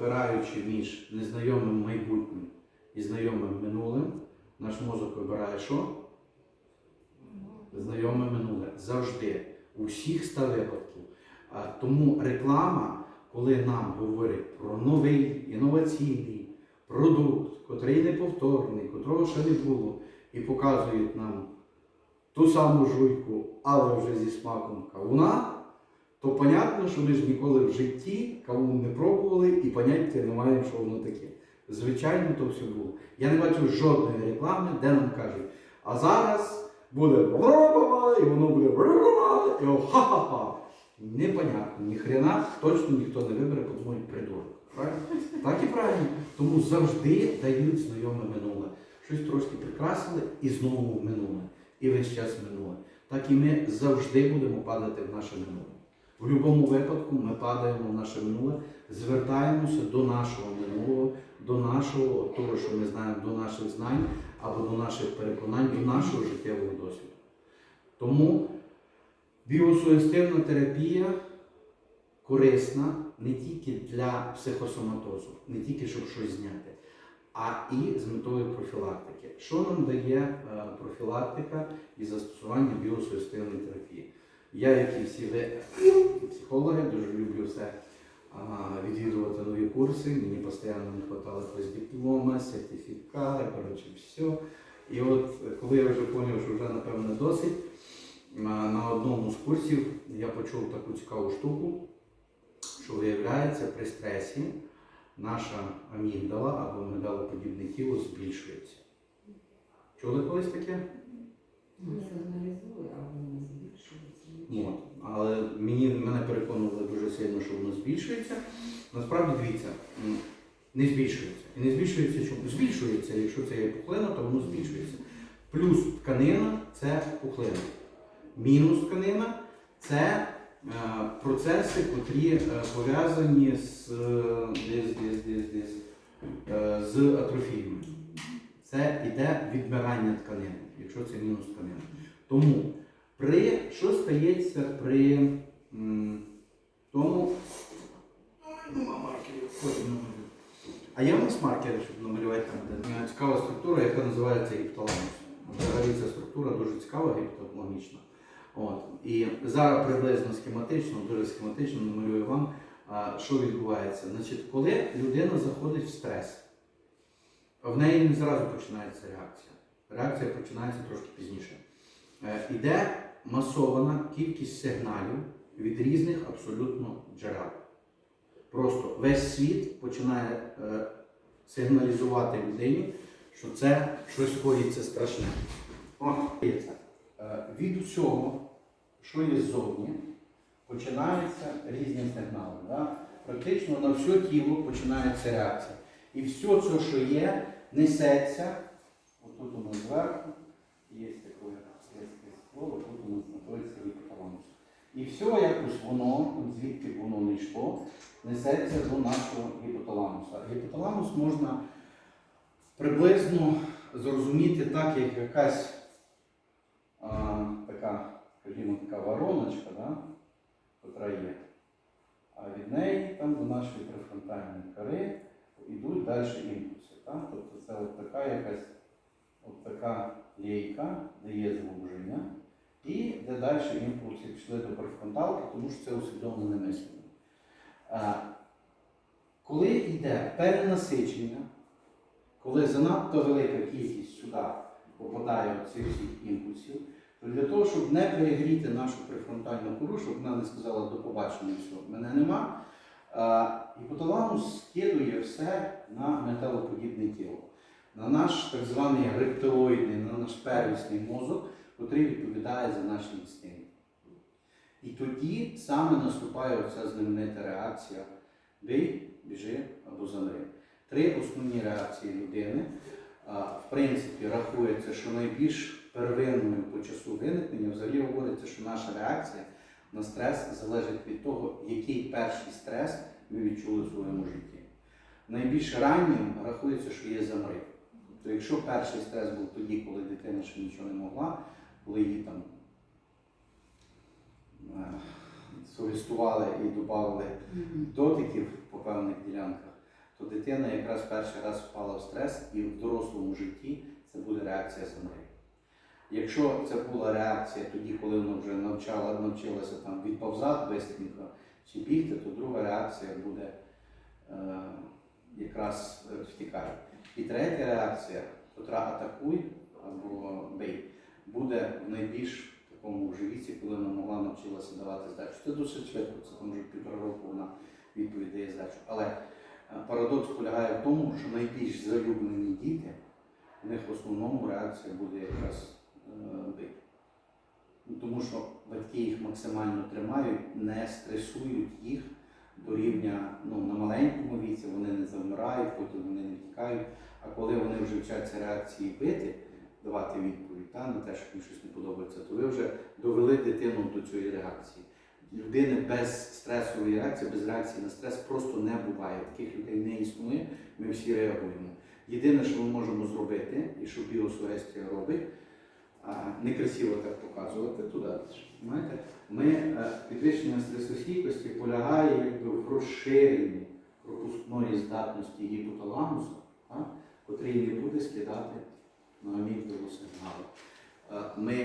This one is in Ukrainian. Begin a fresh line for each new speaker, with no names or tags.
Вибираючи між незнайомим майбутнім і знайомим минулим, наш мозок вибирає що? Знайоме минуле. Завжди. У всіх ста випадків. Тому реклама, коли нам говорять про новий інноваційний продукт, котрий неповторний, котрого ще не було, і показують нам ту саму жуйку, але вже зі смаком кавуна, то понятно, що ми ж ніколи в житті кавун не пробували і поняття не маємо, що воно таке. Звичайно, то все було. Я не бачу жодної реклами, де нам кажуть, а зараз буде і воно буде і ха-ха-ха. Непонятно, ні хрена точно ніхто не вибере, подумають придурок. Правильно? Так і правильно. Тому завжди дають знайоме минуле. Щось трошки прикрасили і знову минуле. І весь час минуле. Так і ми завжди будемо падати в наше минуле. В будь-якому випадку ми падаємо в наше минуле, звертаємося до нашого минулого, до нашого того, що ми знаємо, до наших знань або до наших переконань, до нашого життєвого досвіду. Тому біосугестивна терапія корисна не тільки для психосоматозу, не тільки щоб щось зняти, а і з метою профілактики. Що нам дає е, профілактика і застосування біосугестивної терапії? Я, як і всі ви психологи, дуже люблю все відвідувати нові курси. Мені постійно не вистачало якогось диплома, сертифіката, коротше, все. І от коли я вже зрозумів, що вже напевно досить, на одному з курсів я почув таку цікаву штуку, що виявляється при стресі наша амігдала або медалоподібне тіло збільшується. Чули колись таке?
Не сигналізує, а воно збільшується.
От. Але мені, мене переконували дуже сильно, що воно збільшується. Насправді дивіться, не збільшується. І не збільшується чому? Збільшується, якщо це є пухлина, то воно збільшується. Плюс тканина це пухлина. Мінус тканина це е, процеси, котрі е, пов'язані з, е, десь, десь, десь, десь, е, з атрофіями. Це йде відмирання тканини, якщо це мінус тканина. Тому при, що стається при м, тому. Ой, нема маркерів, потім намалюю. А є у нас маркери, щоб намалювати там, де Е, цікава структура, яка називається гіпоталамус. Взагалі ця структура дуже цікава, гіпоталамічна. От. І зараз приблизно схематично, дуже схематично намалюю вам, а, що відбувається. Значить, коли людина заходить в стрес, в неї не зразу починається реакція. Реакція починається трошки пізніше. Е, Іде масована кількість сигналів від різних абсолютно джерел. Просто весь світ починає е, сигналізувати людині, що це щось коїться страшне. О. Е, від усього, що є ззовні, починаються різні сигнали. Да? Практично на все тіло починається реакція. І все це, що є, несеться. Отут у нас зверху є таке різке слово, тут у нас. І все якось воно, звідки воно не йшло, несеться до нашого гіпоталамуса. Гіпоталамус можна приблизно зрозуміти так, як якась а, така, скажімо, така вороночка, да, котра є. А від неї там до нашої префронтальної кори йдуть далі імпульси. Так? Тобто це от така якась от така лейка, де є звуження, і де далі імпульси пішли до префронталки, тому що це усвідомлене мислення. Коли йде перенасичення, коли занадто велика кількість сюди попадає цих всіх імпульсів, то для того, щоб не перегріти нашу префронтальну кору, щоб вона не сказала до побачення, все, мене нема, гіпоталамус скидує все на металоподібне тіло, на наш так званий рептилоїдний, на наш первісний мозок, який відповідає за наші інстинкти. І тоді саме наступає оця знаменита реакція бий, біжи або замри. Три основні реакції людини. В принципі, рахується, що найбільш первинною по часу виникнення взагалі говориться, що наша реакція на стрес залежить від того, який перший стрес ми відчули в своєму житті. Найбільш раннім рахується, що є замри. Тобто, якщо перший стрес був тоді, коли дитина ще нічого не могла, коли її там е, сугестували і додавали дотиків по певних ділянках, то дитина якраз перший раз впала в стрес і в дорослому житті це буде реакція самої. Якщо це була реакція тоді, коли вона вже навчала, навчилася там відповзати бистренько чи бігти, то друга реакція буде е, якраз е, втікає. І третя реакція, котра атакуй або бий, буде в найбільш такому вже віці, коли вона могла навчилася давати здачу. Це досить швидко, це там вже півтора року вона відповідь дає здачу. Але е, парадокс полягає в тому, що найбільш залюблені діти, в них в основному реакція буде якраз е, бити. Ну, Тому що батьки їх максимально тримають, не стресують їх до рівня ну, на маленькому віці, вони не завмирають, потім вони не втікають. А коли вони вже вчаться реакції бити, давати відповідь та, на те, що їм щось не подобається, то ви вже довели дитину до цієї реакції. Людини без стресової реакції, без реакції на стрес просто не буває. Таких людей не існує, ми всі реагуємо. Єдине, що ми можемо зробити, і що біосугестія робить, некрасиво так показувати туди. Знаєте, ми е, підвищення стресостійкості полягає якби в розширенні пропускної здатності гіпоталамусу, котрий не буде скидати на амігдалу сигнали. Е, Ми